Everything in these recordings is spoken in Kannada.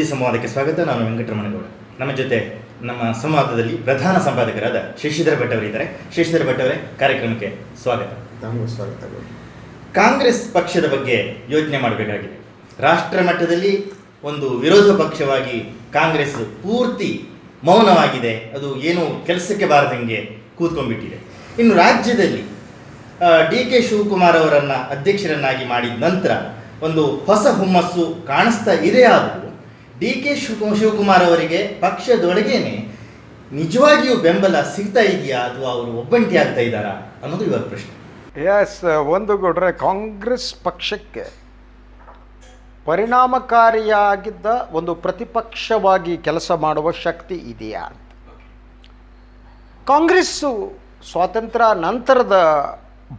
ಸುದ್ದಿ ಸಂವಾದಕ್ಕೆ ಸ್ವಾಗತ. ನಾನು ವೆಂಕಟರಮಣಗೌಡ. ನಮ್ಮ ಜೊತೆ ನಮ್ಮ ಸಂವಾದದಲ್ಲಿ ಪ್ರಧಾನ ಸಂಪಾದಕರಾದ ಶಶಿಧರ ಭಟ್ ಅವರಿದ್ದಾರೆ ಶಶಿಧರ ಭಟ್ ಅವರೇ ಕಾರ್ಯಕ್ರಮಕ್ಕೆ ಸ್ವಾಗತ. ಸ್ವಾಗತ. ಕಾಂಗ್ರೆಸ್ ಪಕ್ಷದ ಬಗ್ಗೆ ಯೋಚನೆ ಮಾಡಬೇಕಾಗಿದೆ. ರಾಷ್ಟ್ರ ಮಟ್ಟದಲ್ಲಿ ಒಂದು ವಿರೋಧ ಪಕ್ಷವಾಗಿ ಕಾಂಗ್ರೆಸ್ ಪೂರ್ತಿ ಮೌನವಾಗಿದೆ. ಅದು ಏನು ಕೆಲಸಕ್ಕೆ ಬಾರದಂಗೆ ಕೂತ್ಕೊಂಡ್ಬಿಟ್ಟಿದೆ. ಇನ್ನು ರಾಜ್ಯದಲ್ಲಿ ಡಿ ಕೆ ಶಿವಕುಮಾರ್ ಅವರನ್ನು ಅಧ್ಯಕ್ಷರನ್ನಾಗಿ ಮಾಡಿದ ನಂತರ ಒಂದು ಹೊಸ ಹುಮ್ಮಸ್ಸು ಕಾಣಿಸ್ತಾ ಇದೆ ಆದರೂ ಡಿ ಕೆ ಶಿವ ಶಿವಕುಮಾರ್ ಅವರಿಗೆ ಪಕ್ಷದೊಳಗೇನೆ ನಿಜವಾಗಿಯೂ ಬೆಂಬಲ ಸಿಗ್ತಾ ಇದೆಯಾ ಅಥವಾ ಅವರು ಒಬ್ಬಂಟಿ ಆಗ್ತಾ ಇದ್ದಾರಾ ಅನ್ನೋದು ಇವರ ಪ್ರಶ್ನೆ. ಎಸ್ ಒಂದು ಕೊಡ್ರೆ ಕಾಂಗ್ರೆಸ್ ಪಕ್ಷಕ್ಕೆ ಪರಿಣಾಮಕಾರಿಯಾಗಿದ್ದ ಒಂದು ಪ್ರತಿಪಕ್ಷವಾಗಿ ಕೆಲಸ ಮಾಡುವ ಶಕ್ತಿ ಇದೆಯಾ ಅಂತ. ಕಾಂಗ್ರೆಸ್ಸು ಸ್ವಾತಂತ್ರ್ಯ ನಂತರದ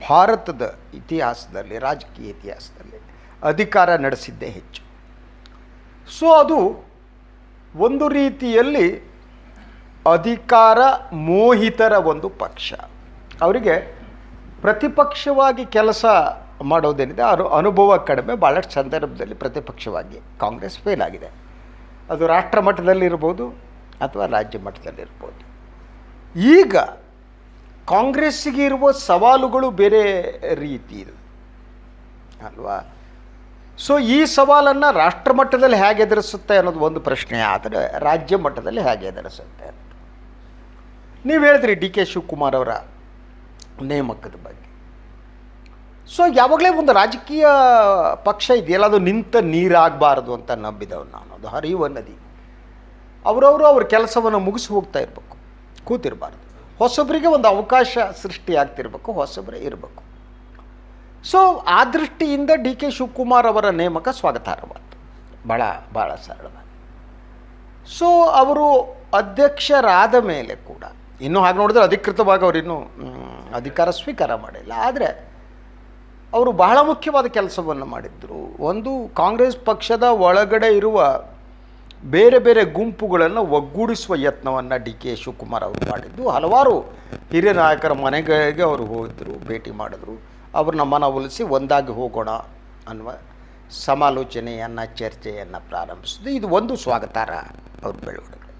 ಭಾರತದ ಇತಿಹಾಸದಲ್ಲಿ, ರಾಜಕೀಯ ಇತಿಹಾಸದಲ್ಲಿ ಅಧಿಕಾರ ನಡೆಸಿದ್ದೇ ಹೆಚ್ಚು. ಸೊ ಅದು ಒಂದು ರೀತಿಯಲ್ಲಿ ಅಧಿಕಾರ ಮೋಹಿತರ ಒಂದು ಪಕ್ಷ. ಅವರಿಗೆ ಪ್ರತಿಪಕ್ಷವಾಗಿ ಕೆಲಸ ಮಾಡೋದೇನಿದೆ ಅನು ಅನುಭವ ಕಡಿಮೆ ಭಾಳಷ್ಟು ಸಂದರ್ಭದಲ್ಲಿ ಪ್ರತಿಪಕ್ಷವಾಗಿ ಕಾಂಗ್ರೆಸ್ ಫೇಲ್ ಆಗಿದೆ. ಅದು ರಾಷ್ಟ್ರ ಮಟ್ಟದಲ್ಲಿರ್ಬೋದು ಅಥವಾ ರಾಜ್ಯ ಮಟ್ಟದಲ್ಲಿರ್ಬೋದು. ಈಗ ಕಾಂಗ್ರೆಸ್ಸಿಗೆ ಇರುವ ಸವಾಲುಗಳು ಬೇರೆ ರೀತಿ ಇದೆ. ಅಲ್ವಾ? ಸೊ ಈ ಸವಾಲನ್ನು ರಾಷ್ಟ್ರ ಮಟ್ಟದಲ್ಲಿ ಹೇಗೆ ಎದುರಿಸುತ್ತೆ ಅನ್ನೋದು ಒಂದು ಪ್ರಶ್ನೆ, ಆದರೆ ರಾಜ್ಯ ಮಟ್ಟದಲ್ಲಿ ಹೇಗೆ ಎದುರಿಸುತ್ತೆ? ಅಂತ ನೀವು ಹೇಳಿದ್ರಿ ಡಿ ಕೆ ಶಿವಕುಮಾರ್ ಅವರ ನೇಮಕದ ಬಗ್ಗೆ. ಸೊ ಯಾವಾಗಲೇ ಒಂದು ರಾಜಕೀಯ ಪಕ್ಷ ಇದೆಯಲ್ಲ, ಅದು ನಿಂತ ನೀರಾಗಬಾರ್ದು ಅಂತ ನಂಬಿದವ್ ನಾನು. ಅದು ಹರಿಯುವ ನದಿ. ಅವರವರು ಅವ್ರ ಕೆಲಸವನ್ನು ಮುಗಿಸಿ ಹೋಗ್ತಾ ಇರಬೇಕು. ಕೂತಿರಬಾರ್ದು. ಹೊಸಬರಿಗೆ ಒಂದು ಅವಕಾಶ ಸೃಷ್ಟಿಯಾಗ್ತಿರ್ಬೇಕು ಹೊಸೊಬ್ಬರೇ ಇರಬೇಕು. ಸೊ, ಆ ದೃಷ್ಟಿಯಿಂದ ಡಿ ಕೆ ಶಿವಕುಮಾರ್ ಅವರ ನೇಮಕ ಸ್ವಾಗತಾರ್ಹವಾದ್ದು ಭಾಳ ಭಾಳ ಸರಳವಾಗಿ ಸೊ, ಅವರು ಅಧ್ಯಕ್ಷರಾದ ಮೇಲೆ ಕೂಡ, ಇನ್ನೂ ಹಾಗೆ ನೋಡಿದ್ರೆ ಅಧಿಕೃತವಾಗಿ ಅವರು ಇನ್ನೂ ಅಧಿಕಾರ ಸ್ವೀಕಾರ ಮಾಡಿಲ್ಲ. ಆದರೆ, ಅವರು ಬಹಳ ಮುಖ್ಯವಾದ ಕೆಲಸವನ್ನು ಮಾಡಿದ್ದರು ಒಂದು, ಕಾಂಗ್ರೆಸ್ ಪಕ್ಷದ ಒಳಗಡೆ ಇರುವ ಬೇರೆ ಬೇರೆ ಗುಂಪುಗಳನ್ನು ಒಗ್ಗೂಡಿಸುವ ಯತ್ನವನ್ನು ಡಿ ಕೆ ಶಿವಕುಮಾರ್ ಅವರು ಮಾಡಿದ್ದು. ಹಲವಾರು ಹಿರಿಯ ನಾಯಕರ ಮನೆಗಳಿಗೆ ಅವರು ಹೋಗಿದ್ದರು ಭೇಟಿ ಮಾಡಿದ್ರು. ಅವ್ರನ್ನ ಮನವೊಲಿಸಿ ಒಂದಾಗಿ ಹೋಗೋಣ ಅನ್ನುವ ಸಮಾಲೋಚನೆಯನ್ನು, ಚರ್ಚೆಯನ್ನು ಪ್ರಾರಂಭಿಸಿದೆ ಇದು ಒಂದು ಸ್ವಾಗತಾರ ಅವ್ರ ಬೆಳವಣಿಗೆ.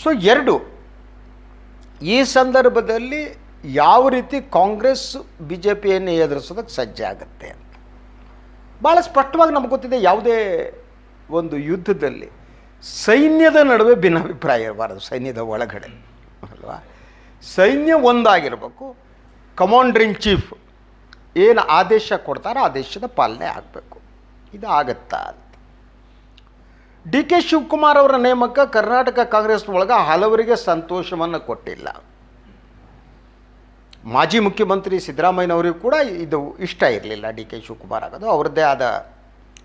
ಸೊ ಎರಡು, ಈ ಸಂದರ್ಭದಲ್ಲಿ ಯಾವ ರೀತಿ ಕಾಂಗ್ರೆಸ್ ಬಿ ಜೆ ಪಿಯನ್ನು ಎದುರಿಸೋದಕ್ಕೆ ಸಜ್ಜಾಗುತ್ತೆ ಅಂತ. ಭಾಳ ಸ್ಪಷ್ಟವಾಗಿ ನಮ್ಗೆ ಗೊತ್ತಿದೆ, ಯಾವುದೇ ಒಂದು ಯುದ್ಧದಲ್ಲಿ ಸೈನ್ಯದ ನಡುವೆ ಭಿನ್ನಾಭಿಪ್ರಾಯ ಇರಬಾರದು, ಸೈನ್ಯದ ಒಳಗಡೆ ಅಲ್ವಾ? ಸೈನ್ಯ ಒಂದಾಗಿರಬೇಕು ಕಮಾಂಡರ್ ಇನ್ ಚೀಫ್ ಏನು ಆದೇಶ ಕೊಡ್ತಾರೋ ಆದೇಶದ ಪಾಲನೆ ಆಗಬೇಕು. ಇದು ಆಗತ್ತಾ ಅಂತ. ಡಿ ಕೆ ಶಿವಕುಮಾರ್ ಅವರ ನೇಮಕ ಕರ್ನಾಟಕ ಕಾಂಗ್ರೆಸ್ ಒಳಗೆ ಹಲವರಿಗೆ ಸಂತೋಷವನ್ನು ಕೊಟ್ಟಿಲ್ಲ. ಮಾಜಿ ಮುಖ್ಯಮಂತ್ರಿ ಸಿದ್ದರಾಮಯ್ಯನವರಿಗೂ ಕೂಡ ಇದು ಇಷ್ಟ ಇರಲಿಲ್ಲ ಡಿ ಕೆ ಶಿವಕುಮಾರ್ ಆಗೋದು. ಅವ್ರದ್ದೇ ಆದ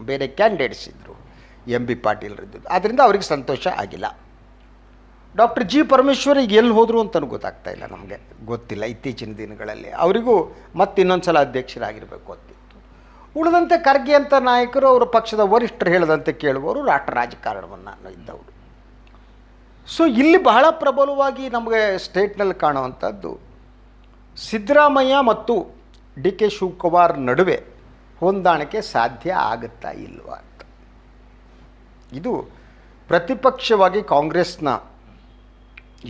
ಬೇರೆ ಕ್ಯಾಂಡಿಡೇಟ್ಸ್ ಇದ್ದರು ಎಂ ಬಿ ಪಾಟೀಲ್ ಇದ್ದಿದ್ದು ಆದ್ದರಿಂದ ಅವ್ರಿಗೆ ಸಂತೋಷ ಆಗಿಲ್ಲ. ಡಾಕ್ಟರ್ ಜಿ ಪರಮೇಶ್ವರ್ ಈಗ ಎಲ್ಲಿ ಹೋದರು ಅಂತಲೂ ಗೊತ್ತಾಗ್ತಾ ಇಲ್ಲ ನಮಗೆ. ಗೊತ್ತಿಲ್ಲ, ಇತ್ತೀಚಿನ ದಿನಗಳಲ್ಲಿ. ಅವರಿಗೂ ಮತ್ತೆ ಇನ್ನೊಂದು ಸಲ ಅಧ್ಯಕ್ಷರಾಗಿರಬೇಕು ಅಂತಿತ್ತು. ಉಳಿದಂತೆ ಖರ್ಗೆ ಅಂತ ನಾಯಕರು ಅವರ ಪಕ್ಷದ ವರಿಷ್ಠರು ಹೇಳದಂತೆ ಕೇಳುವವರು ರಾಷ್ಟ್ರ ರಾಜಕಾರಣವನ್ನು ಇದ್ದವರು. ಸೊ ಇಲ್ಲಿ ಬಹಳ ಪ್ರಬಲವಾಗಿ ನಮಗೆ ಸ್ಟೇಟ್ನಲ್ಲಿ ಕಾಣುವಂಥದ್ದು ಸಿದ್ದರಾಮಯ್ಯ ಮತ್ತು ಡಿ ಕೆ ಶಿವಕುಮಾರ್ ನಡುವೆ ಹೊಂದಾಣಿಕೆ ಸಾಧ್ಯ ಆಗುತ್ತಾ ಇಲ್ವಾ ಅಂತ. ಇದು ಪ್ರತಿಪಕ್ಷವಾಗಿ ಕಾಂಗ್ರೆಸ್ನ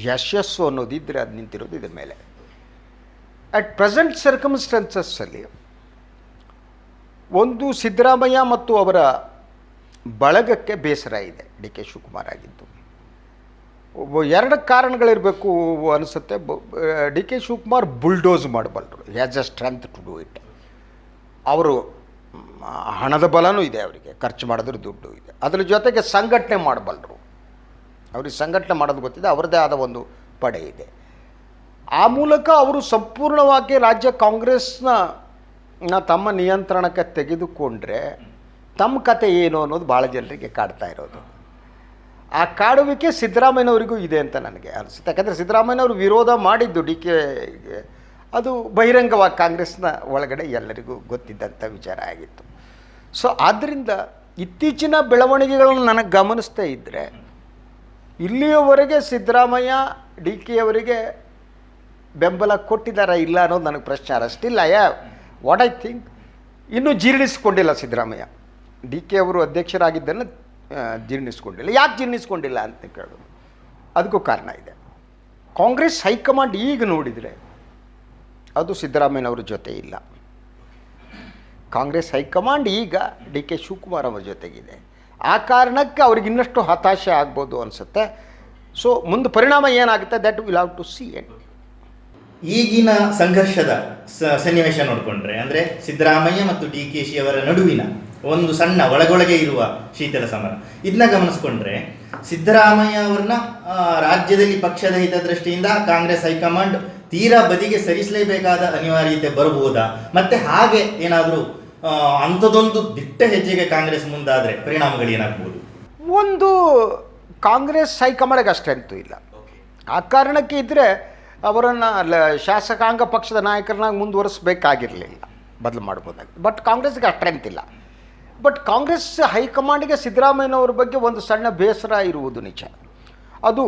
ಯಶಸ್ಸು ಅನ್ನೋದಿದ್ದರೆ ಅದು ನಿಂತಿರೋದು ಇದ್ರ ಮೇಲೆ. ಅಟ್ ಪ್ರೆಸೆಂಟ್ ಸರ್ಕಮ್ಸ್ಟೆನ್ಸಸ್ಸಲ್ಲಿ ಒಂದು ಸಿದ್ದರಾಮಯ್ಯ ಮತ್ತು ಅವರ ಬಳಗಕ್ಕೆ ಬೇಸರ ಇದೆ, ಡಿ ಕೆ ಶಿವಕುಮಾರ್ ಆಗಿದ್ದು. ಎರಡು ಕಾರಣಗಳಿರಬೇಕು ಅನಿಸುತ್ತೆ. D K Shivakumar bulldoze ಮಾಡಬಲ್ಲರು. Has a strength to do it ಅವರು, ಹಣದ ಬಲನೂ ಇದೆ ಅವರಿಗೆ. ಖರ್ಚು ಮಾಡಿದ್ರೆ ದುಡ್ಡು ಇದೆ. ಅದರ ಜೊತೆಗೆ ಸಂಘಟನೆ ಮಾಡಬಲ್ಲರು. ಅವ್ರಿಗೆ ಸಂಘಟನೆ ಮಾಡೋದು ಗೊತ್ತಿದೆ ಅವರದೇ ಆದ ಒಂದು ಪಡೆ ಇದೆ. ಆ ಮೂಲಕ ಅವರು ಸಂಪೂರ್ಣವಾಗಿ ರಾಜ್ಯ ಕಾಂಗ್ರೆಸ್ನ ತಮ್ಮ ನಿಯಂತ್ರಣಕ್ಕೆ ತೆಗೆದುಕೊಂಡ್ರೆ ತಮ್ಮ ಕತೆ ಏನು ಅನ್ನೋದು ಭಾಳ ಜನರಿಗೆ ಕಾಡ್ತಾ ಇರೋದು. ಆ ಕಾಡುವಿಕೆ ಸಿದ್ದರಾಮಯ್ಯನವರಿಗೂ ಇದೆ ಅಂತ ನನಗೆ ಅನಿಸುತ್ತೆ. ಯಾಕಂದರೆ ಸಿದ್ದರಾಮಯ್ಯನವರು ವಿರೋಧ ಮಾಡಿದ್ದು ಡಿ ಅದು ಬಹಿರಂಗವಾಗಿ ಕಾಂಗ್ರೆಸ್ನ ಒಳಗಡೆ ಎಲ್ಲರಿಗೂ ಗೊತ್ತಿದ್ದಂಥ ವಿಚಾರ ಆಗಿತ್ತು. ಸೊ ಆದ್ದರಿಂದ ಇತ್ತೀಚಿನ ಬೆಳವಣಿಗೆಗಳನ್ನು ನನಗೆ ಗಮನಿಸ್ತಾ ಇದ್ದರೆ ಇಲ್ಲಿಯವರೆಗೆ ಸಿದ್ದರಾಮಯ್ಯ ಡಿ ಕೆ ಅವರಿಗೆ ಬೆಂಬಲ ಕೊಟ್ಟಿದ್ದಾರಾ ಇಲ್ಲ ಅನ್ನೋದು ನನಗೆ ಪ್ರಶ್ನೆ ಅಷ್ಟಿಲ್ಲ ಯಾ ವಾಟ್ ಐ ಥಿಂಕ್ ಇನ್ನೂ ಜೀರ್ಣಿಸ್ಕೊಂಡಿಲ್ಲ ಸಿದ್ದರಾಮಯ್ಯ. ಡಿ ಕೆ ಅವರು ಅಧ್ಯಕ್ಷರಾಗಿದ್ದನ್ನು ಜೀರ್ಣಿಸ್ಕೊಂಡಿಲ್ಲ. ಯಾಕೆ ಜೀರ್ಣಿಸ್ಕೊಂಡಿಲ್ಲ ಅಂತ ಕೇಳೋದು. ಅದಕ್ಕೂ ಕಾರಣ ಇದೆ. ಕಾಂಗ್ರೆಸ್ ಹೈಕಮಾಂಡ್ ಈಗ ನೋಡಿದರೆ ಅದು ಸಿದ್ದರಾಮಯ್ಯನವ್ರ ಜೊತೆ ಇಲ್ಲ. ಕಾಂಗ್ರೆಸ್ ಹೈಕಮಾಂಡ್ ಈಗ ಡಿ ಕೆ ಶಿವಕುಮಾರ್ ಅವರ ಜೊತೆಗಿದೆ. ಆ ಕಾರಣಕ್ಕೆ ಅವ್ರಿಗೆ ಇನ್ನಷ್ಟು ಹತಾಶೆ ಆಗ್ಬೋದು ಅನಿಸುತ್ತೆ. ಸೊ ಮುಂದೆ ಪರಿಣಾಮ ಏನಾಗುತ್ತೆ? That will have to see N ಈಗಿನ ಸಂಘರ್ಷದ ಸನ್ನಿವೇಶ ನೋಡಿಕೊಂಡ್ರೆ, ಅಂದರೆ ಸಿದ್ದರಾಮಯ್ಯ ಮತ್ತು ಡಿ ಕೆ ಶಿ ಅವರ ನಡುವಿನ ಒಂದು ಸಣ್ಣ ಒಳಗೊಳಗೆ ಇರುವ ಶೀತಲ ಸಮರ. ಇದನ್ನ ಗಮನಿಸ್ಕೊಂಡ್ರೆ, ಸಿದ್ದರಾಮಯ್ಯ ಅವ್ರನ್ನ ರಾಜ್ಯದಲ್ಲಿ ಪಕ್ಷದ ಹಿತದೃಷ್ಟಿಯಿಂದ ಕಾಂಗ್ರೆಸ್ ಹೈಕಮಾಂಡ್ ತೀರಾ ಬದಿಗೆ ಸರಿಸಲೇಬೇಕಾದ ಅನಿವಾರ್ಯತೆ ಬರಬಹುದಾ? ಮತ್ತೆ ಹಾಗೆ ಏನಾದರೂ ಅಂಥದ್ದೊಂದು ದಿಟ್ಟ ಹೆಜ್ಜೆಗೆ ಕಾಂಗ್ರೆಸ್ ಮುಂದಾದರೆ ಪರಿಣಾಮಗಳು ಏನಾಗ್ಬೋದು? ಒಂದು ಕಾಂಗ್ರೆಸ್ ಹೈಕಮಾಂಡ್ಗೆ ಅಷ್ಟಂತೂ ಇಲ್ಲ. ಆ ಕಾರಣಕ್ಕೆ ಇದ್ದರೆ ಅವರನ್ನು ಶಾಸಕಾಂಗ ಪಕ್ಷದ ನಾಯಕರನ್ನಾಗಿ ಮುಂದುವರಿಸಬೇಕಾಗಿರಲಿಲ್ಲ. ಬದಲು ಮಾಡ್ಬೋದಾಗಿ. ಬಟ್ ಕಾಂಗ್ರೆಸ್ಗೆ ಅಷ್ಟಂತಿಲ್ಲ ಬಟ್ ಕಾಂಗ್ರೆಸ್ ಹೈಕಮಾಂಡ್ಗೆ ಸಿದ್ದರಾಮಯ್ಯನವ್ರ ಬಗ್ಗೆ ಒಂದು ಸಣ್ಣ ಬೇಸರ ಇರುವುದು ನಿಜ. ಅದು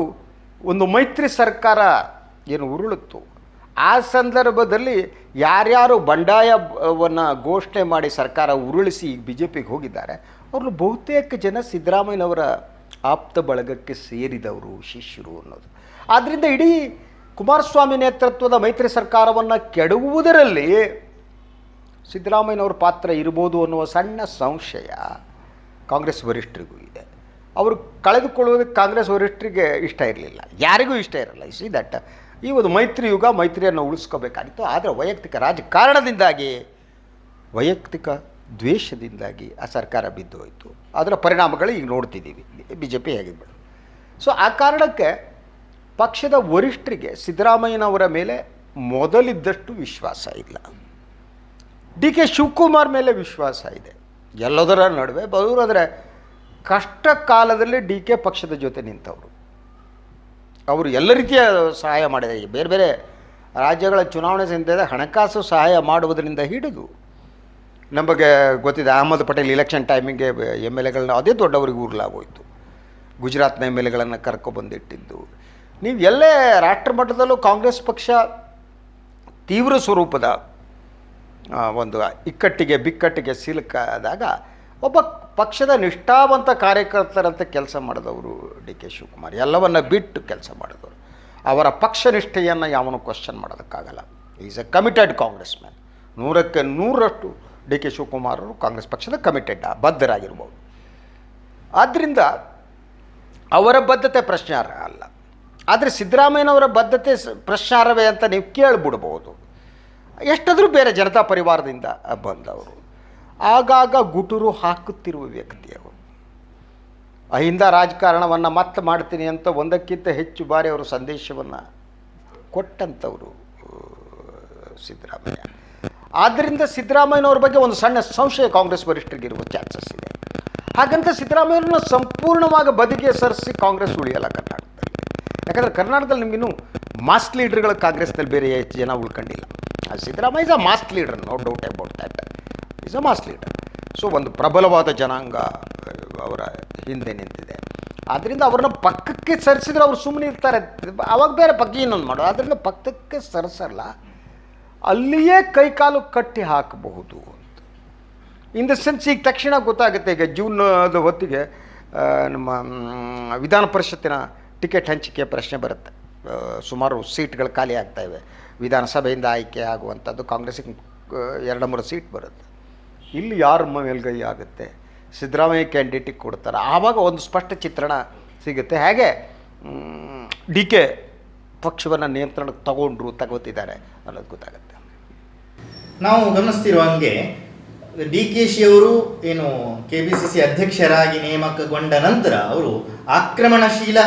ಒಂದು ಮೈತ್ರಿ ಸರ್ಕಾರ ಏನು ಉರುಳಿತ್ತು ಆ ಸಂದರ್ಭದಲ್ಲಿ ಯಾರ್ಯಾರು ಬಂಡಾಯವನ್ನು ಘೋಷಣೆ ಮಾಡಿ ಸರ್ಕಾರ ಉರುಳಿಸಿ ಬಿ ಜೆ ಪಿಗೆ ಹೋಗಿದ್ದಾರೆ ಅವರು ಬಹುತೇಕ ಜನ ಸಿದ್ದರಾಮಯ್ಯನವರ ಆಪ್ತ ಬಳಗಕ್ಕೆ ಸೇರಿದವರು ಶಿಷ್ಯರು ಅನ್ನೋದು. ಆದ್ದರಿಂದ ಇಡೀ ಕುಮಾರಸ್ವಾಮಿ ನೇತೃತ್ವದ ಮೈತ್ರಿ ಸರ್ಕಾರವನ್ನು ಕೆಡವುವುದರಲ್ಲಿ ಸಿದ್ದರಾಮಯ್ಯನವ್ರ ಪಾತ್ರ ಇರ್ಬೋದು ಅನ್ನುವ ಸಣ್ಣ ಸಂಶಯ ಕಾಂಗ್ರೆಸ್ ವರಿಷ್ಠರಿಗೂ ಇದೆ. ಅವರು ಕಳೆದುಕೊಳ್ಳುವುದಕ್ಕೆ ಕಾಂಗ್ರೆಸ್ ವರಿಷ್ಠರಿಗೆ ಇಷ್ಟ ಇರಲಿಲ್ಲ. ಯಾರಿಗೂ ಇಷ್ಟ ಇರಲ್ಲ. ಸಿ ದಟ್ ಈ ಒಂದು ಮೈತ್ರಿ ಯುಗ ಮೈತ್ರಿಯನ್ನು ಉಳಿಸ್ಕೋಬೇಕಾಗಿತ್ತು. ಆದರೆ ವೈಯಕ್ತಿಕ ರಾಜಕಾರಣದಿಂದಾಗಿ, ವೈಯಕ್ತಿಕ ದ್ವೇಷದಿಂದಾಗಿ ಆ ಸರ್ಕಾರ ಬಿದ್ದು ಹೋಯಿತು. ಅದರ ಪರಿಣಾಮಗಳು ಈಗ ನೋಡ್ತಿದ್ದೀವಿ. ಬಿ ಜೆ ಪಿ ಹೇಗಿರ್ಬೋದು ಸೊ ಆ ಕಾರಣಕ್ಕೆ ಪಕ್ಷದ ವರಿಷ್ಠರಿಗೆ ಸಿದ್ದರಾಮಯ್ಯನವರ ಮೇಲೆ ಮೊದಲಿದ್ದಷ್ಟು ವಿಶ್ವಾಸ ಇಲ್ಲ. ಡಿ ಕೆ ಶಿವಕುಮಾರ್ ಮೇಲೆ ವಿಶ್ವಾಸ ಇದೆ. ಎಲ್ಲದರ ನಡುವೆ ಬರೋದಾದರೆ ಕಷ್ಟ ಕಾಲದಲ್ಲಿ ಡಿ ಕೆ ಪಕ್ಷದ ಜೊತೆ ನಿಂತವರು. ಅವರು ಎಲ್ಲ ರೀತಿಯ ಸಹಾಯ ಮಾಡಿದ್ದಾರೆ. ಬೇರೆ ಬೇರೆ ರಾಜ್ಯಗಳ ಚುನಾವಣೆ ಸಂದರ್ಭ ಹಣಕಾಸು ಸಹಾಯ ಮಾಡುವುದರಿಂದ ಹಿಡಿದು ನಮಗೆ ಗೊತ್ತಿದೆ ಅಹಮದ್ ಪಟೇಲ್ ಇಲೆಕ್ಷನ್ ಟೈಮಿಗೆ ಎಂ ಎಲ್ ಎಗಳನ್ನ ಅದೇ ದೊಡ್ಡವರಿಗೆ ಊರ್ಲಾಗೋಯಿತು. ಗುಜರಾತ್ನ ಎಂ ಎಲ್ ಎಗಳನ್ನು ಕರ್ಕೊಬಂದಿಟ್ಟಿದ್ದು ನೀವು ಎಲ್ಲೇ ರಾಷ್ಟ್ರ ಮಟ್ಟದಲ್ಲೂ ಕಾಂಗ್ರೆಸ್ ಪಕ್ಷ ತೀವ್ರ ಸ್ವರೂಪದ ಒಂದು ಇಕ್ಕಟ್ಟಿಗೆ, ಬಿಕ್ಕಟ್ಟಿಗೆ ಸಿಲುಕಾದಾಗ ಒಬ್ಬ ಪಕ್ಷದ ನಿಷ್ಠಾವಂತ ಕಾರ್ಯಕರ್ತರಂತೆ ಕೆಲಸ ಮಾಡಿದವರು ಡಿ ಕೆ ಶಿವಕುಮಾರ್. ಎಲ್ಲವನ್ನು ಬಿಟ್ಟು ಕೆಲಸ ಮಾಡಿದವರು. ಅವರ ಪಕ್ಷ ನಿಷ್ಠೆಯನ್ನು ಯಾವನು question ಮಾಡೋದಕ್ಕಾಗಲ್ಲ. Is a committed Congress man ನೂರಕ್ಕೆ ನೂರಷ್ಟು ಡಿ ಕೆ ಶಿವಕುಮಾರ್ ಅವರು ಕಾಂಗ್ರೆಸ್ ಪಕ್ಷದ ಕಮಿಟೆಡ್ ಬದ್ಧರಾಗಿರ್ಬೋದು. ಆದ್ದರಿಂದ ಅವರ ಬದ್ಧತೆ ಪ್ರಶ್ನಾರ್ಹ ಅಲ್ಲ. ಆದರೆ ಸಿದ್ದರಾಮಯ್ಯನವರ ಬದ್ಧತೆ ಪ್ರಶ್ನಾರ್ಹವೇ ಅಂತ ನೀವು ಕೇಳಿಬಿಡ್ಬೋದು. ಎಷ್ಟಾದರೂ ಬೇರೆ ಜನತಾ ಪರಿವಾರದಿಂದ ಬಂದವರು. ಆಗಾಗ ಗುಟುರು ಹಾಕುತ್ತಿರುವ ವ್ಯಕ್ತಿ ಅವರು. ಅಹಿಂದ ರಾಜಕಾರಣವನ್ನು ಮತ್ತೆ ಮಾಡ್ತೀನಿ ಅಂತ ಒಂದಕ್ಕಿಂತ ಹೆಚ್ಚು ಬಾರಿ ಅವರು ಸಂದೇಶವನ್ನು ಕೊಟ್ಟಂಥವರು ಸಿದ್ದರಾಮಯ್ಯ. ಆದ್ದರಿಂದ ಸಿದ್ದರಾಮಯ್ಯನವ್ರ ಬಗ್ಗೆ ಒಂದು ಸಣ್ಣ ಸಂಶಯ ಕಾಂಗ್ರೆಸ್ ವರಿಷ್ಠರಿಗೆ ಇರುವ ಚಾನ್ಸಸ್ ಇದೆ. ಹಾಗಂತ ಸಿದ್ದರಾಮಯ್ಯವ್ರನ್ನ ಸಂಪೂರ್ಣವಾಗಿ ಬದಿಗೆ ಸರಿಸಿ ಕಾಂಗ್ರೆಸ್ ಉಳಿಯಲ್ಲ ಕರ್ನಾಟಕದಲ್ಲಿ. ಯಾಕಂದರೆ ಕರ್ನಾಟಕದಲ್ಲಿ ನಿಮಗಿನ್ನೂ ಮಾಸ್ ಲೀಡರ್ಗಳು ಕಾಂಗ್ರೆಸ್ನಲ್ಲಿ ಬೇರೆ ಹೆಚ್ಚು ಜನ ಉಳ್ಕೊಂಡಿಲ್ಲ. Siddaramaiah is a mass leader no doubt about that is a mass leader so ಒಂದು ಪ್ರಬಲವಾದ ಜನಾಂಗ, ಅವರ ಹಿಂದೆ ನಿಂತಿದೆ. ಆದ್ದರಿಂದ ಅವ್ರನ್ನ ಪಕ್ಕಕ್ಕೆ ಸರಿಸಿದ್ರೆ ಅವ್ರು ಸುಮ್ಮನೆ ಇರ್ತಾರೆ. ಅವಾಗ ಬೇರೆ ಬಗ್ಗೆ ಇನ್ನೊಂದು ಮಾಡೋದು. ಆದ್ದರಿಂದ ಪಕ್ಕಕ್ಕೆ ಸರಿಸಲ್ಲ. ಅಲ್ಲಿಯೇ ಕೈಕಾಲು ಕಟ್ಟಿ ಹಾಕಬಹುದು ಅಂತ. ಇನ್ ದ ಸೆನ್ಸ್ ಈಗ ತಕ್ಷಣ ಗೊತ್ತಾಗುತ್ತೆ ಈಗ ಜೂನ್ದ ಹೊತ್ತಿಗೆ ನಮ್ಮ ವಿಧಾನ ಪರಿಷತ್ತಿನ ಟಿಕೆಟ್ ಹಂಚಿಕೆ ಪ್ರಶ್ನೆ ಬರುತ್ತೆ. ಸುಮಾರು ಸೀಟ್ಗಳು ಖಾಲಿ ಆಗ್ತಾಯಿವೆ ವಿಧಾನಸಭೆಯಿಂದ ಆಯ್ಕೆ ಆಗುವಂಥದ್ದು ಕಾಂಗ್ರೆಸ್ಸಿಗೆ ಎರಡು, ಮೂರು ಸೀಟ್ ಬರುತ್ತೆ. ಇಲ್ಲಿ ಯಾರ ಮೇಲ್ಗೈ ಆಗುತ್ತೆ? ಸಿದ್ದರಾಮಯ್ಯ ಕ್ಯಾಂಡಿಡೇಟಿಗೆ ಕೊಡ್ತಾರೆ. ಆವಾಗ ಒಂದು ಸ್ಪಷ್ಟ ಚಿತ್ರಣ ಸಿಗುತ್ತೆ. ಹಾಗೆ? ಡಿ ಕೆ ಪಕ್ಷವನ್ನು ನಿಯಂತ್ರಣಕ್ಕೆ ತಗೊಂಡ್ರು, ತಗೋತಿದ್ದಾರೆ ಅನ್ನೋದು ಗೊತ್ತಾಗುತ್ತೆ. ನಾವು ಗಮನಿಸ್ತಿರುವ ಹಂಗೆ, ಡಿ ಕೆ ಶಿ ಅವರು ಏನು ಕೆ ಬಿ ಸಿ ಸಿ ಅಧ್ಯಕ್ಷರಾಗಿ ನೇಮಕಗೊಂಡ ನಂತರ ಅವರು ಆಕ್ರಮಣಶೀಲ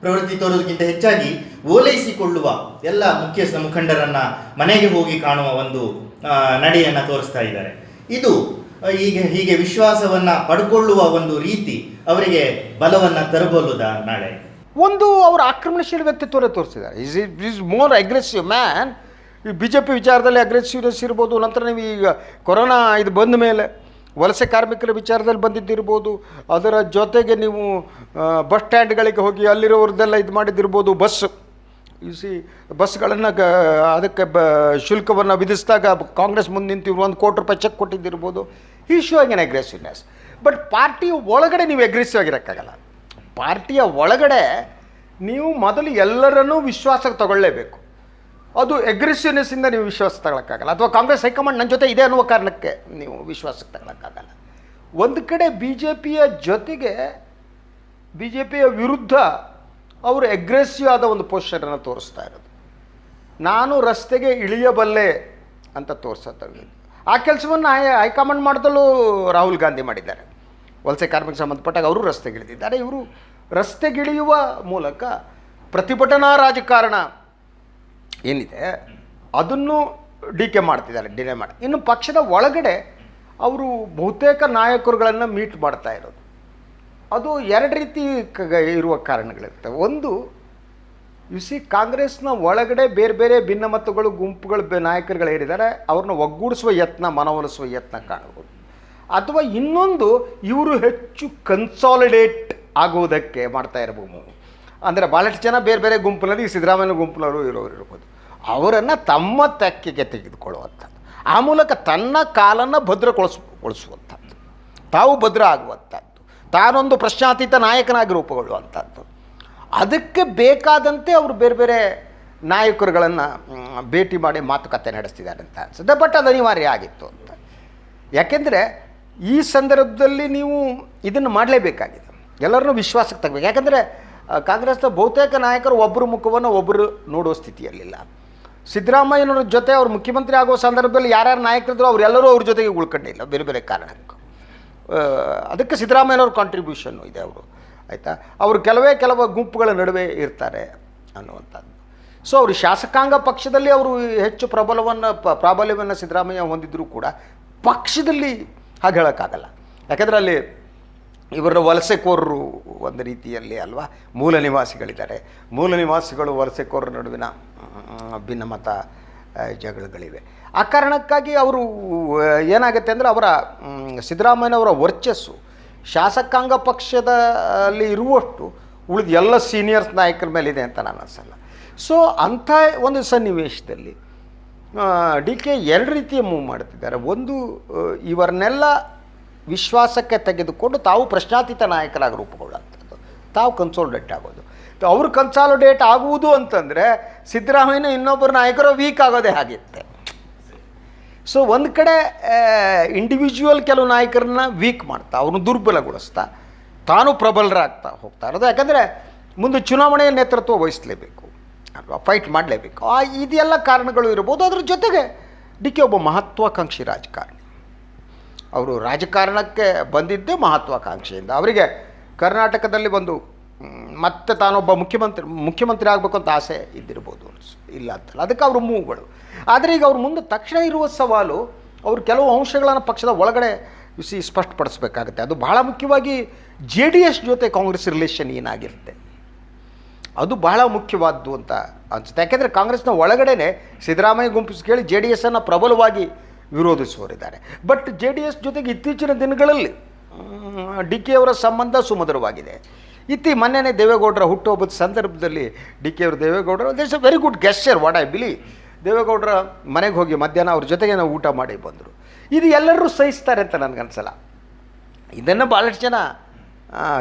ಪ್ರವೃತ್ತಿ ತೋರೋದಕ್ಕಿಂತ ಹೆಚ್ಚಾಗಿ ಓಲೈಸಿಕೊಳ್ಳುವ ಎಲ್ಲ ಮುಖ್ಯಸ್ಥ ಮುಖಂಡರನ್ನ ಮನೆಗೆ ಹೋಗಿ ಕಾಣುವ ಒಂದು ನಡೆಯನ್ನು ತೋರಿಸ್ತಾ ಇದ್ದಾರೆ. ಇದು ಹೀಗೆ ಹೀಗೆ ವಿಶ್ವಾಸವನ್ನ ಪಡ್ಕೊಳ್ಳುವ ಒಂದು ರೀತಿ ಅವರಿಗೆ ಬಲವನ್ನ ತರಬಲ್ಲುದ ನಾಳೆ. ಒಂದು ಅವರ ಆಕ್ರಮಣಶೀಲ ವ್ಯಕ್ತಿತ್ವನೇ ತೋರಿಸಿದ್ದಾರೆ. Is is more aggressive man ಈ ಬಿ ಜೆ ಪಿ ವಿಚಾರದಲ್ಲಿ ಅಗ್ರೆಸಿವ್ನೆಸ್ ಇರ್ಬೋದು, ನಂತರ ನೀವು ಈಗ ಕೊರೋನಾ ಇದು ಬಂದ ಮೇಲೆ ವಲಸೆ ಕಾರ್ಮಿಕರ ವಿಚಾರದಲ್ಲಿ ಬಂದಿದ್ದಿರ್ಬೋದು, ಅದರ ಜೊತೆಗೆ ನೀವು ಬಸ್ ಸ್ಟ್ಯಾಂಡ್ಗಳಿಗೆ ಹೋಗಿ ಅಲ್ಲಿರೋರ್ದೆಲ್ಲ ಇದು ಮಾಡಿದ್ದಿರ್ಬೋದು, ಬಸ್. ಸಿ ಬಸ್ಗಳನ್ನು ಗ, ಅದಕ್ಕೆ ಬ, ಶುಲ್ಕವನ್ನು ವಿಧಿಸಿದಾಗ ಕಾಂಗ್ರೆಸ್ ಮುಂದೆ ನಿಂತು ಇವ್ರು ಒಂದು ಕೋಟಿ ರೂಪಾಯಿ ಚೆಕ್ ಕೊಟ್ಟಿದ್ದಿರ್ಬೋದು. ಈ showing an aggressiveness but party ಒಳಗಡೆ ನೀವು ಅಗ್ರೆಸಿವ್ ಆಗಿರೋಕ್ಕಾಗಲ್ಲ. ಪಾರ್ಟಿಯ ಒಳಗಡೆ ನೀವು ಮೊದಲು ಎಲ್ಲರನ್ನೂ ವಿಶ್ವಾಸಕ್ಕೆ ತಗೊಳ್ಳೇಬೇಕು. ಅದು ಅಗ್ರೆಸಿವ್ನೆಸ್ಸಿಂದ ನೀವು ವಿಶ್ವಾಸ ತಗೊಳಕ್ಕಾಗಲ್ಲ. ಅಥವಾ ಕಾಂಗ್ರೆಸ್ ಹೈಕಮಾಂಡ್ ನನ್ನ ಜೊತೆ ಇದೆ ಅನ್ನುವ ಕಾರಣಕ್ಕೆ ನೀವು ವಿಶ್ವಾಸಕ್ಕೆ ತಗೊಳಕ್ಕಾಗಲ್ಲ. ಒಂದು ಕಡೆ ಬಿ ಜೆ ಪಿಯ ಜೊತೆಗೆ ಬಿ ಜೆ ಪಿಯ ವಿರುದ್ಧ ಅವರು ಅಗ್ರೆಸಿವ್ ಆದ ಒಂದು ಪೋಸ್ಟರನ್ನು ತೋರಿಸ್ತಾ ಇರೋದು. ನಾನು ರಸ್ತೆಗೆ ಇಳಿಯಬಲ್ಲೆ ಅಂತ ತೋರಿಸೋದು ಆ ಕೆಲಸವನ್ನು ಹೈ, ಹೈಕಮಾಂಡ್ ಮಾಡಿದಲ್ಲೂ ರಾಹುಲ್ ಗಾಂಧಿ ಮಾಡಿದ್ದಾರೆ. ವಲಸೆ ಕಾರ್ಮಿಕ ಸಂಬಂಧಪಟ್ಟಾಗ ಅವರು ರಸ್ತೆಗಿಳಿದಿದ್ದಾರೆ ಇವರು ರಸ್ತೆಗಿಳಿಯುವ ಮೂಲಕ ಪ್ರತಿಭಟನಾ ರಾಜಕಾರಣ ಏನಿದೆ, ಅದನ್ನು ಡಿ ಕೆ ಮಾಡ್ತಿದ್ದಾರೆ, ಡಿಲೇ ಮಾಡಿ. ಇನ್ನು ಪಕ್ಷದ ಒಳಗಡೆ ಅವರು ಬಹುತೇಕ ನಾಯಕರುಗಳನ್ನು ಮೀಟ್ ಮಾಡ್ತಾ ಇರೋದು. ಅದು ಎರಡು ರೀತಿ ಇರುವ ಕಾರಣಗಳಿರ್ತವೆ ಒಂದು ಯು ಸಿ ಕಾಂಗ್ರೆಸ್ನ ಒಳಗಡೆ ಬೇರೆ ಬೇರೆ ಭಿನ್ನಮತಗಳು, ಗುಂಪುಗಳು ನಾಯಕರುಗಳು ಏನಿದ್ದಾರೆ ಅವ್ರನ್ನ ಒಗ್ಗೂಡಿಸುವ ಯತ್ನ, ಮನವೊಲಿಸುವ ಯತ್ನ ಕಾಣಬಹುದು ಅಥವಾ ಇನ್ನೊಂದು, ಇವರು ಹೆಚ್ಚು ಕನ್ಸಾಲಿಡೇಟ್ ಆಗುವುದಕ್ಕೆ ಮಾಡ್ತಾ ಇರಬಹುದು ಅಂದರೆ ಭಾಳಷ್ಟು ಜನ ಬೇರೆ ಬೇರೆ ಗುಂಪಿನಲ್ಲಿ ಈ ಸಿದ್ದರಾಮಯ್ಯ ಗುಂಪಿನವರು ಇರೋರು ಇರ್ಬೋದು. ಅವರನ್ನು ತಮ್ಮ ತೆಕ್ಕೆಗೆ ತೆಗೆದುಕೊಳ್ಳುವಂಥದ್ದು. ಆ ಮೂಲಕ ತನ್ನ ಕಾಲನ್ನು ಭದ್ರಗೊಳಿಸ್ ಗೊಳಿಸುವಂಥದ್ದು. ತಾವು ಭದ್ರ ಆಗುವಂಥದ್ದು. ತಾನೊಂದು ಪ್ರಶ್ನಾತೀತ ನಾಯಕನಾಗಿ ರೂಪುಗೊಳ್ಳುವಂಥದ್ದು. ಅದಕ್ಕೆ ಬೇಕಾದಂತೆ ಅವರು ಬೇರೆ ಬೇರೆ ನಾಯಕರುಗಳನ್ನು ಭೇಟಿ ಮಾಡಿ ಮಾತುಕತೆ ನಡೆಸ್ತಿದ್ದಾರೆ ಅಂತ ಅನಿಸುತ್ತೆ. ಬಟ್ ಅದು ಅನಿವಾರ್ಯ ಆಗಿತ್ತು ಅಂತ. ಯಾಕೆಂದರೆ ಈ ಸಂದರ್ಭದಲ್ಲಿ ನೀವು ಇದನ್ನು ಮಾಡಲೇಬೇಕಾಗಿದೆ. ಎಲ್ಲರನ್ನೂ ವಿಶ್ವಾಸಕ್ಕೆ ತಗಬೇಕು. ಯಾಕೆಂದರೆ ಕಾಂಗ್ರೆಸ್ನ ಬಹುತೇಕ ನಾಯಕರು ಒಬ್ಬರು ಮುಖವನ್ನು ಒಬ್ಬರು ನೋಡುವ ಸ್ಥಿತಿಯಲ್ಲಿಲ್ಲ. ಸಿದ್ದರಾಮಯ್ಯನವ್ರ ಜೊತೆ ಅವ್ರು ಮುಖ್ಯಮಂತ್ರಿ ಆಗುವ ಸಂದರ್ಭದಲ್ಲಿ ಯಾರ್ಯಾರು ನಾಯಕರಿದ್ರು ಅವರೆಲ್ಲರೂ ಅವ್ರ ಜೊತೆಗೆ ಉಳ್ಕೊಂಡಿಲ್ಲ, ಬೇರೆ ಬೇರೆ ಕಾರಣಕ್ಕೆ. ಅದಕ್ಕೆ ಸಿದ್ದರಾಮಯ್ಯನವ್ರ ಕಾಂಟ್ರಿಬ್ಯೂಷನ್ನು ಇದೆ ಅವರು, ಆಯಿತಾ? ಅವರು ಕೆಲವೇ ಕೆಲವು ಗುಂಪುಗಳ ನಡುವೆ ಇರ್ತಾರೆ ಅನ್ನುವಂಥದ್ದು. ಸೊ ಅವರು ಶಾಸಕಾಂಗ ಪಕ್ಷದಲ್ಲಿ ಅವರು ಹೆಚ್ಚು ಪ್ರಬಲವನ್ನು ಪ್ರಾಬಲ್ಯವನ್ನು ಸಿದ್ದರಾಮಯ್ಯ ಹೊಂದಿದ್ದರೂ ಕೂಡ ಪಕ್ಷದಲ್ಲಿ ಹಾಗೆ ಹೇಳೋಕ್ಕಾಗಲ್ಲ. ಯಾಕೆಂದರೆ ಅಲ್ಲಿ ಇವರ ವಲಸೆಕೋರರು ಒಂದು ರೀತಿಯಲ್ಲಿ ಅಲ್ವಾ? ಮೂಲ ನಿವಾಸಿಗಳಿದ್ದಾರೆ. ಮೂಲ ನಿವಾಸಿಗಳು ವಲಸೆಕೋರರ ನಡುವಿನ ಭಿನ್ನಮತ ಜಗಳಗಳಿವೆ. ಆ ಕಾರಣಕ್ಕಾಗಿ ಅವರು ಏನಾಗುತ್ತೆ ಅಂದರೆ ಅವರ ಸಿದ್ದರಾಮಯ್ಯನವರ ವರ್ಚಸ್ಸು, ಶಾಸಕಾಂಗ ಪಕ್ಷದ ಅಲ್ಲಿ ಇರುವಷ್ಟು ಉಳಿದ ಎಲ್ಲ ಸೀನಿಯರ್ಸ್ ನಾಯಕರ ಮೇಲಿದೆ ಅಂತ ನಾನು ಅನಿಸಲ್ಲ. ಸೊ ಅಂಥ ಒಂದು ಸನ್ನಿವೇಶದಲ್ಲಿ ಡಿ ಕೆ ಎರಡು ರೀತಿಯ ಮೂವ್ ಮಾಡ್ತಿದ್ದಾರೆ. ಒಂದು ಇವರನ್ನೆಲ್ಲ ವಿಶ್ವಾಸಕ್ಕೆ ತೆಗೆದುಕೊಂಡು ತಾವು ಪ್ರಶ್ನಾತೀತ ನಾಯಕರಾಗಿ ರೂಪುಗೊಳ್ಳುವಂಥದ್ದು. ತಾವು ಕನ್ಸೋಲ್ಡೇಟ್ ಆಗೋದು. ಅವರು ಕನ್ಸಾಲಿಡೇಟ್ ಆಗುವುದು ಅಂತಂದರೆ ಸಿದ್ದರಾಮಯ್ಯನ ಇನ್ನೊಬ್ಬರು ನಾಯಕರು ವೀಕ್ ಆಗೋದೇ ಆಗಿತ್ತೆ ಸೊ ಒಂದು ಕಡೆ ಇಂಡಿವಿಜುವಲ್ ಕೆಲವು ನಾಯಕರನ್ನ ವೀಕ್ ಮಾಡ್ತಾ, ಅವ್ರನ್ನ ದುರ್ಬಲಗೊಳಿಸ್ತಾ, ತಾನು ಪ್ರಬಲರಾಗ್ತಾ ಹೋಗ್ತಾ ಇರೋದು. ಯಾಕಂದರೆ ಮುಂದೆ ಚುನಾವಣೆಯ ನೇತೃತ್ವ ವಹಿಸಲೇಬೇಕು, ಅಲ್ವಾ ಫೈಟ್ ಮಾಡಲೇಬೇಕು. ಆ, ಇದೆಲ್ಲ ಕಾರಣಗಳು ಇರ್ಬೋದು. ಅದ್ರ ಜೊತೆಗೆ ಡಿ ಕೆ ಒಬ್ಬ ಮಹತ್ವಾಕಾಂಕ್ಷಿ ರಾಜಕಾರಣಿ. ಅವರು ರಾಜಕಾರಣಕ್ಕೆ ಬಂದಿದ್ದೇ ಮಹತ್ವಾಕಾಂಕ್ಷೆಯಿಂದ. ಅವರಿಗೆ ಕರ್ನಾಟಕದಲ್ಲಿ ಒಂದು ಮತ್ತೆ ತಾನೊಬ್ಬ ಮುಖ್ಯಮಂತ್ರಿ ಮುಖ್ಯಮಂತ್ರಿ ಆಗಬೇಕು ಅಂತ ಆಸೆ ಇದ್ದಿರ್ಬೋದು. ಇಲ್ಲ ಅಂತಲ್ಲ. ಅದಕ್ಕೆ ಅವರು ಮೂವ್ಗಳು. ಆದರೆ ಈಗ ಅವ್ರ ಮುಂದೆ ತಕ್ಷಣ ಇರುವ ಸವಾಲು ಅವರು ಕೆಲವು ಅಂಶಗಳನ್ನು ಪಕ್ಷದ ಒಳಗಡೆ ಸಿ ಸ್ಪಷ್ಟಪಡಿಸ್ಬೇಕಾಗುತ್ತೆ. ಅದು ಬಹಳ ಮುಖ್ಯವಾಗಿ ಜೆ ಡಿ ಎಸ್ ಜೊತೆ ಕಾಂಗ್ರೆಸ್ ರಿಲೇಷನ್ ಏನಾಗಿರುತ್ತೆ? ಅದು ಬಹಳ ಮುಖ್ಯವಾದ್ದು ಅಂತ ಅನಿಸುತ್ತೆ. ಯಾಕೆಂದರೆ ಕಾಂಗ್ರೆಸ್ನ ಒಳಗಡೆನೆ ಸಿದ್ದರಾಮಯ್ಯ ಗುಂಪು ಕೇಳಿ ಜೆ ಡಿ ಎಸ್ಸನ್ನು ಪ್ರಬಲವಾಗಿ ವಿರೋಧಿಸುವರಿದ್ದಾರೆ ಬಟ್ ಜೆ ಡಿ ಎಸ್ ಜೊತೆಗೆ ಇತ್ತೀಚಿನ ದಿನಗಳಲ್ಲಿ ಡಿ ಕೆ ಅವರ ಸಂಬಂಧ ಸುಮಧುರವಾಗಿದೆ. ಇತ್ತಿ ಮೊನ್ನೆನೇ ದೇವೇಗೌಡರ ಹುಟ್ಟುಹಬ್ಬದ ಸಂದರ್ಭದಲ್ಲಿ ಡಿ ಕೆ ಅವರು ದೇವೇಗೌಡರು this a very good gesture what I believe ದೇವೇಗೌಡರ ಮನೆಗೆ ಹೋಗಿ ಮಧ್ಯಾಹ್ನ ಅವ್ರ ಜೊತೆಗೆ ನಾವು ಊಟ ಮಾಡಿ ಬಂದರು. ಇದು ಎಲ್ಲರೂ ಸಹಿಸ್ತಾರೆ ಅಂತ ನನಗನ್ಸಲ್ಲ. ಇದನ್ನು ಭಾಳಷ್ಟು ಜನ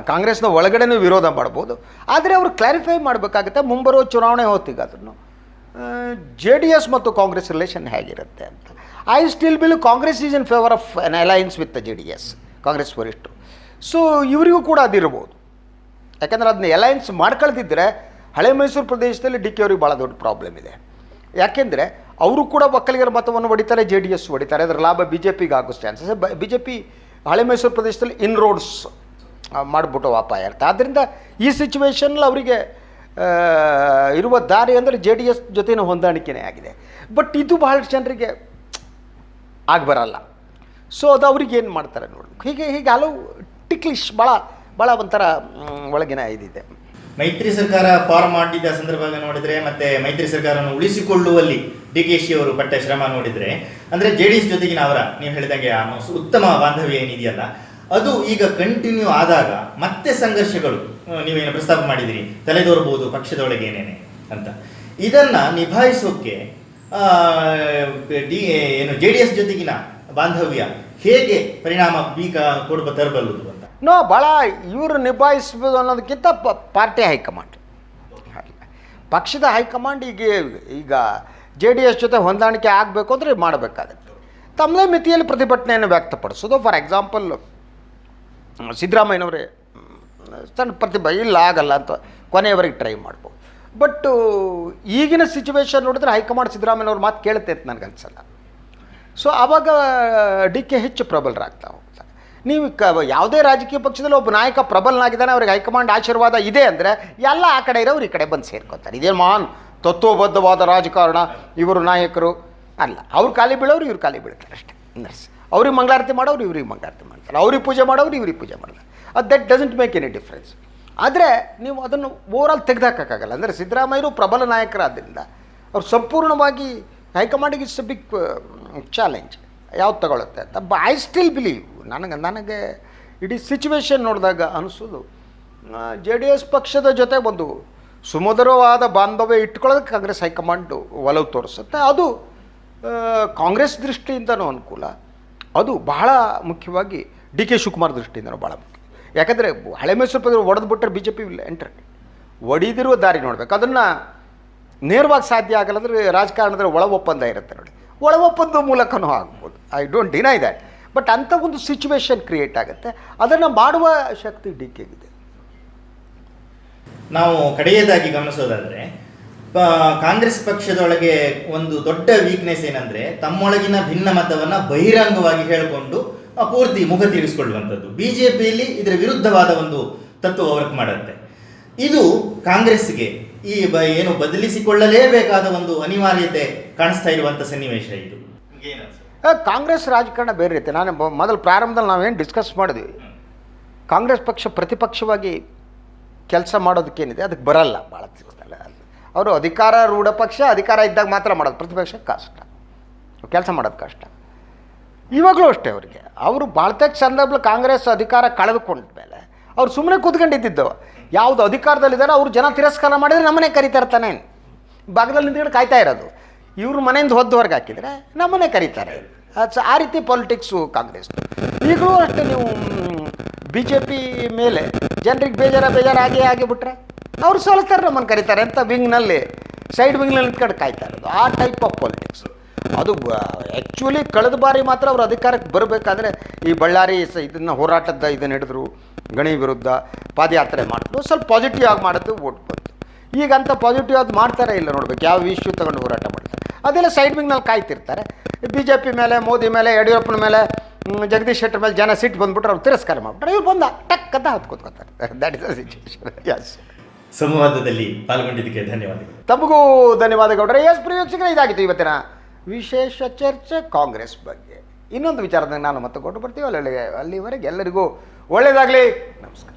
ಕಾಂಗ್ರೆಸ್ನ ಒಳಗಡೆನೂ ವಿರೋಧ ಮಾಡ್ಬೋದು. ಆದರೆ ಅವರು ಕ್ಲಾರಿಫೈ ಮಾಡಬೇಕಾಗುತ್ತೆ, ಮುಂಬರುವ ಚುನಾವಣೆ ಹೊತ್ತಿಗೆ ಅದನ್ನು ಜೆ ಡಿ ಎಸ್ ಮತ್ತು ಕಾಂಗ್ರೆಸ್ ರಿಲೇಷನ್ ಹೇಗಿರುತ್ತೆ ಅಂತ. I still bill Congress is in favour of an alliance with J D S Congress ವರಿಷ್ಠರು. ಸೊ ಇವರಿಗೂ ಕೂಡ ಅದಿರ್ಬೋದು. ಯಾಕಂದರೆ ಅದನ್ನ ಎಲಯನ್ಸ್ ಮಾಡ್ಕೊಳ್ತಿದ್ರೆ ಹಳೆ ಮೈಸೂರು ಪ್ರದೇಶದಲ್ಲಿ ಡಿ ಕೆ ಅವ್ರಿಗೆ ಭಾಳ ದೊಡ್ಡ ಪ್ರಾಬ್ಲಮ್ ಇದೆ. ಯಾಕೆಂದರೆ ಅವರು ಕೂಡ ಒಕ್ಕಲಿಗರ ಮತವನ್ನು ಹೊಡಿತಾರೆ ಜೆ ಡಿ ಎಸ್ ಹೊಡಿತಾರೆ. ಅದರ ಲಾಭ ಬಿ ಜೆ ಪಿಗೆ ಆಗೋ ಚಾನ್ಸಸ್ ಬಿ ಜೆ ಪಿ ಹಳೆ ಮೈಸೂರು ಪ್ರದೇಶದಲ್ಲಿ ಇನ್ ರೋಡ್ಸ್ ಮಾಡಿಬಿಟ್ಟು ಅಪಾಯ ಇರುತ್ತೆ. ಆದ್ದರಿಂದ ಈ ಸಿಚುವೇಶನಲ್ಲಿ ಅವರಿಗೆ ಇರುವ ದಾರಿ ಅಂದರೆ ಜೆ ಡಿ ಎಸ್ ಜೊತೆನ ಹೊಂದಾಣಿಕೆನೇ ಆಗಿದೆ. ಬಟ್ ಇದು ಬಹಳಷ್ಟು ಜನರಿಗೆ ಆಗಬರಲ್ಲ ಸೊ ಅದು ಅವ್ರಿಗೆ ಏನು ಮಾಡ್ತಾರೆ ನೋಡಿ. ಹೀಗೆ ಹೀಗೆ ಹಲವು ಟಿಕ್ಲಿಶ್ ಭಾಳ ಭಾಳ ಒಂಥರ ಒಳಗಿನ ಇದಿದೆ. ಮೈತ್ರಿ ಸರ್ಕಾರ ಫಾರ್ಮ್ ಮಾಡಿದ ಸಂದರ್ಭ ನೋಡಿದ್ರೆ ಮತ್ತೆ ಮೈತ್ರಿ ಸರ್ಕಾರವನ್ನು ಉಳಿಸಿಕೊಳ್ಳುವಲ್ಲಿ ಡಿ ಕೆ ಶಿ ಅವರು ಪಟ್ಟ ಶ್ರಮ ನೋಡಿದ್ರೆ ಅಂದ್ರೆ ಜೆ ಡಿ ಎಸ್ ಜೊತೆಗಿನ ಅವರ ನೀವು ಹೇಳಿದಂಗೆ ಆ ಉತ್ತಮ ಬಾಂಧವ್ಯ ಏನಿದೆಯಲ್ಲ ಅದು ಈಗ ಕಂಟಿನ್ಯೂ ಆದಾಗ ಮತ್ತೆ ಸಂಘರ್ಷಗಳು ನೀವೇನು ಪ್ರಸ್ತಾಪ ಮಾಡಿದಿರಿ ತಲೆದೋರಬಹುದು ಪಕ್ಷದೊಳಗೆ ಏನೇನೆ ಅಂತ. ಇದನ್ನ ನಿಭಾಯಿಸೋಕೆ ಆ, ಡಿ ಏನು ಜೆ ಡಿ ಎಸ್ ಜೊತೆಗಿನ ಬಾಂಧವ್ಯ ಹೇಗೆ ಪರಿಣಾಮ ಬೀಗ ಕೊಡುವ ತರಬಲ್ಲದು? ನೋ ಭಾಳ ಇವರು ನಿಭಾಯಿಸ್ಬೋದು ಅನ್ನೋದಕ್ಕಿಂತ ಪ- ಪಾರ್ಟಿ ಹೈಕಮಾಂಡ್. ಪಕ್ಷದ ಹೈಕಮಾಂಡ್ ಈಗ ಈಗ ಜೆ ಡಿ ಎಸ್ ಜೊತೆ ಹೊಂದಾಣಿಕೆ ಆಗಬೇಕು ಅಂದರೆ ಮಾಡಬೇಕಾಗತ್ತೆ. ತಮ್ಮದೇ ಮಿತಿಯಲ್ಲಿ ಪ್ರತಿಭಟನೆಯನ್ನು ವ್ಯಕ್ತಪಡಿಸೋದು. ಫಾರ್ ಎಕ್ಸಾಂಪಲ್ ಸಿದ್ದರಾಮಯ್ಯನವರೇ ಸಣ್ಣ ಪ್ರತಿಭೆ ಇಲ್ಲ, ಆಗಲ್ಲ ಅಂತ ಕೊನೆಯವರೆಗೆ ಟ್ರೈ ಮಾಡ್ಬೋದು. ಬಟ್ಟು ಈಗಿನ ಸಿಚುವೇಶನ್ ನೋಡಿದ್ರೆ ಹೈಕಮಾಂಡ್ ಸಿದ್ದರಾಮಯ್ಯನವ್ರ ಮಾತು ಕೇಳುತ್ತೆ ಅಂತ ನನಗನ್ಸಲ್ಲ. ಸೊ ಆವಾಗ ಡಿ ಕೆ ಹೆಚ್ಚು ಪ್ರಬಲರಾಗ್ತಾ ಹೋಗ್ತಾರೆ ನೀವು ಕ, ಯಾವುದೇ ರಾಜಕೀಯ ಪಕ್ಷದಲ್ಲಿ ಒಬ್ಬ ನಾಯಕ ಪ್ರಬಲನಾಗಿದ್ದಾನೆ, ಅವ್ರಿಗೆ ಹೈಕಮಾಂಡ್ ಆಶೀರ್ವಾದ ಇದೆ ಅಂದರೆ ಎಲ್ಲ ಆ ಕಡೆ ಇರೋರು ಈ ಕಡೆ ಬಂದು ಸೇರ್ಕೊತಾರೆ. ಇದೇ ಮಹಾನ್ ತತ್ವಬದ್ಧವಾದ ರಾಜಕಾರಣ. ಇವರು ನಾಯಕರು ಅಲ್ಲ, ಅವ್ರು ಖಾಲಿ ಬೀಳೋರು ಇವ್ರು ಖಾಲಿ ಬೀಳ್ತಾರೆ ಅಷ್ಟೇ. ನರ್ಸ್, ಅವ್ರಿಗೆ ಮಂಗಳಾರತಿ ಮಾಡೋರು ಇವ್ರಿಗೆ ಮಂಗಳಾರತಿ ಮಾಡ್ತಾರೆ. ಅವ್ರಿಗೆ ಪೂಜೆ ಮಾಡೋರು ಇವ್ರಿಗೆ ಪೂಜೆ ಮಾಡ್ತಾರೆ. ಅದು that doesn't make any difference ಆದರೆ ನೀವು ಅದನ್ನು ಓವರಾಲ್ ತೆಗೆದಾಕೋಕ್ಕಾಗಲ್ಲ. ಅಂದರೆ ಸಿದ್ದರಾಮಯ್ಯರು ಪ್ರಬಲ ನಾಯಕರಾದ್ದರಿಂದ ಅವ್ರು ಸಂಪೂರ್ಣವಾಗಿ ಹೈಕಮಾಂಡಿಗೆ ಇಟ್ಸ್ ಅ ಬಿಗ್ ಚಾಲೆಂಜ್ ಯಾವ್ದು ತಗೊಳುತ್ತೆ ಅಂತ. ಬ ಐ ಸ್ಟಿಲ್ ಬಿಲೀವ್ ನನಗೆ ನನಗೆ ಇಡೀ ಸಿಚುವೇಶನ್ ನೋಡಿದಾಗ ಅನಿಸೋದು ಜೆ ಡಿ ಎಸ್ ಪಕ್ಷದ ಜೊತೆ ಒಂದು ಸುಮಧುರವಾದ ಬಾಂಧವ್ಯ ಇಟ್ಕೊಳ್ಳೋದಕ್ಕೆ ಕಾಂಗ್ರೆಸ್ ಹೈಕಮಾಂಡು ಒಲವು ತೋರಿಸುತ್ತೆ. ಅದು ಕಾಂಗ್ರೆಸ್ ದೃಷ್ಟಿಯಿಂದನೂ ಅನುಕೂಲ. ಅದು ಬಹಳ ಮುಖ್ಯವಾಗಿ ಡಿ ಕೆ ಶಿವಕುಮಾರ್ ದೃಷ್ಟಿಯಿಂದನೂ ಭಾಳ ಮುಖ್ಯ. ಯಾಕಂದರೆ ಹಳೆ ಮೈಸೂರು ಒಡೆದು ಬಿಟ್ಟರೆ ಬಿ ಜೆ ಪಿ ಇಲ್ಲ, ಎಂಟರ್. ಒಡಿದಿರುವ ದಾರಿ ನೋಡಬೇಕು. ಅದನ್ನು ನೇರವಾಗಿ ಸಾಧ್ಯ ಆಗಲ್ಲ ಅಂದರೆ ರಾಜಕಾರಣದಲ್ಲಿ ಒಳ ಒಪ್ಪಂದ ಇರುತ್ತೆ ನೋಡಿ. ಒಳ ಒಪ್ಪಂದ ಮೂಲಕನೂ ಆಗ್ಬೋದು. I don't deny that but ಅಂಥ ಒಂದು ಸಿಚುವೇಶನ್ ಕ್ರಿಯೇಟ್ ಆಗುತ್ತೆ. ಅದನ್ನು ಮಾಡುವ ಶಕ್ತಿ ಡಿ ಕೆಗಿದೆ ನಾವು ಕಡೆಯದಾಗಿ ಗಮನಿಸೋದಾದರೆ ಕಾಂಗ್ರೆಸ್ ಪಕ್ಷದೊಳಗೆ ಒಂದು ದೊಡ್ಡ ವೀಕ್ನೆಸ್ ಏನಂದ್ರೆ, ತಮ್ಮೊಳಗಿನ ಭಿನ್ನ ಮತವನ್ನು ಬಹಿರಂಗವಾಗಿ ಹೇಳಿಕೊಂಡು ಪೂರ್ತಿ ಮುಖ ತೀರಿಸಿಕೊಳ್ಳುವಂಥದ್ದು ಪಿಯಲ್ಲಿ ಇದರ ವಿರುದ್ಧವಾದ ಒಂದು ತತ್ವ ವರ್ಕ್ ಮಾಡುತ್ತೆ. ಇದು ಕಾಂಗ್ರೆಸ್ಗೆ ಈ ಏನು ಬದಲಿಸಿಕೊಳ್ಳಲೇಬೇಕಾದ ಒಂದು ಅನಿವಾರ್ಯತೆ ಕಾಣಿಸ್ತಾ ಇರುವಂಥ ಸನ್ನಿವೇಶ ಇದು. ಕಾಂಗ್ರೆಸ್ ರಾಜಕಾರಣ ಬೇರೆ ರೀತಿ. ನಾನು ಮೊದಲು ಪ್ರಾರಂಭದಲ್ಲಿ ನಾವೇನು ಡಿಸ್ಕಸ್ ಮಾಡಿದ್ವಿ. ಕಾಂಗ್ರೆಸ್ ಪಕ್ಷ ಪ್ರತಿಪಕ್ಷವಾಗಿ ಕೆಲಸ ಮಾಡೋದಕ್ಕೇನಿದೆ ಅದಕ್ಕೆ ಬರಲ್ಲ ಭಾಳ ಅವರು ಅಧಿಕಾರ ರೂಢ ಪಕ್ಷ, ಅಧಿಕಾರ ಇದ್ದಾಗ ಮಾತ್ರ ಮಾಡೋದು. ಪ್ರತಿಪಕ್ಷ ಕಷ್ಟ ಕೆಲಸ ಮಾಡೋದು ಕಷ್ಟ. ಇವಾಗಲೂ ಅಷ್ಟೇ ಅವರಿಗೆ. ಅವರು ಬಾಳ್ತಕ್ಕ ಸಂದರ್ಭದಲ್ಲಿ ಕಾಂಗ್ರೆಸ್ ಅಧಿಕಾರ ಕಳೆದುಕೊಂಡ ಮೇಲೆ ಅವ್ರು ಸುಮ್ಮನೆ ಕೂತ್ಕೊಂಡಿದ್ದಿದ್ದು. ಯಾವುದು ಅಧಿಕಾರದಲ್ಲಿದ್ದಾರೆ ಅವ್ರು ಜನ ತಿರಸ್ಕಾರ ಮಾಡಿದರೆ ನಮ್ಮನೆ ಕರಿತಾರೆ ತಾನೇ ಭಾಗದಲ್ಲಿ ನಿಂತ್ಕೊಂಡು ಕಾಯ್ತಾ ಇರೋದು. ಇವ್ರು ಮನೆಯಿಂದ ಹೊದ್ದು ಹೊರಗೆ ಹಾಕಿದರೆ ನಮ್ಮನೆ ಕರೀತಾರೆ. ಅದು ಆ ರೀತಿ ಪಾಲಿಟಿಕ್ಸು ಕಾಂಗ್ರೆಸ್. ಈಗಲೂ ಅಷ್ಟೇ ನೀವು ಬಿ ಜೆ ಪಿ ಮೇಲೆ ಜನರಿಗೆ ಬೇಜಾರ ಆಗೇ ಆಗಿಬಿಟ್ರೆ ಅವ್ರು ಸೋಲ್ತಾರೆ ನಮ್ಮನ್ನು ಕರೀತಾರೆ. ಅಂತ ವಿಂಗ್ನಲ್ಲಿ ಸೈಡ್ ವಿಂಗ್ನಲ್ಲಿ ನಿಂತ್ಕೊಂಡು ಕಾಯ್ತಾ ಇರೋದು. ಆ ಟೈಪ್ ಆಫ್ ಪಾಲಿಟಿಕ್ಸ್ ಅದು ಆ್ಯಕ್ಚುಲಿ ಕಳೆದ ಬಾರಿ ಮಾತ್ರ ಅವರು ಅಧಿಕಾರಕ್ಕೆ ಬರಬೇಕಾದ್ರೆ ಈ ಬಳ್ಳಾರಿ ಸ ಇದನ್ನು ಹೋರಾಟದ ಇದನ್ನು ಹಿಡಿದ್ರು, ಗಣಿ ವಿರುದ್ಧ ಪಾದಯಾತ್ರೆ ಮಾಡಿದ್ರು. ಸ್ವಲ್ಪ ಪಾಸಿಟಿವ್ ಆಗಿ ಮಾಡೋದು ಓಟ್ ಬಂತು. ಈಗ ಅಂತ ಪಾಸಿಟಿವ್ ಆಗಿ ಮಾಡ್ತಾರೆ ಇಲ್ಲ ನೋಡ್ಬೇಕು. ಯಾವ ಇಶ್ಯೂ ತಗೊಂಡು ಹೋರಾಟ ಮಾಡ್ತಾರೆ? ಅದೆಲ್ಲ ಸೈಡ್ ವಿಂಗ್ನಲ್ಲಿ ಕಾಯ್ತಿರ್ತಾರೆ. ಬಿ ಜೆ ಪಿ ಮೇಲೆ ಮೋದಿ ಮೇಲೆ ಯಡಿಯೂರಪ್ಪನ ಮೇಲೆ ಜಗದೀಶ್ ಶೆಟ್ಟರ್ ಮೇಲೆ ಜನ ಸಿಟ್ಟು ಬಂದ್ಬಿಟ್ರೆ ಅವ್ರು ತಿರಸ್ಕಾರ ಮಾಡ್ಬಿಟ್ರೆ ಇವ್ರು ಬಂದ. ಟಕ್ ಅಂತ ಹತ್ಕೋತಾರೆ that is the situation yes ಸಂವಾದದಲ್ಲಿ ಪಾಲ್ಗೊಂಡಿದ್ದಕ್ಕೆ ಧನ್ಯವಾದಗಳು. ತಮಗೂ ಧನ್ಯವಾದಗೌಡ್ರೆ ಎಸ್ ಪ್ರಯೋಗಿಸಿದ್ರೆ ಇದಾಗಿತ್ತು ಇವತ್ತಿನ ವಿಶೇಷ ಚರ್ಚೆ ಕಾಂಗ್ರೆಸ್ ಬಗ್ಗೆ. ಇನ್ನೊಂದು ವಿಚಾರದಾಗ ನಾನು ಮತ್ತೆ ಕೊಟ್ಟು ಬರ್ತೀವಿ. ಅಲ್ಲಿ ಅಲ್ಲಿವರೆಗೆ ಎಲ್ಲರಿಗೂ ಒಳ್ಳೆಯದಾಗಲಿ ನಮಸ್ಕಾರ.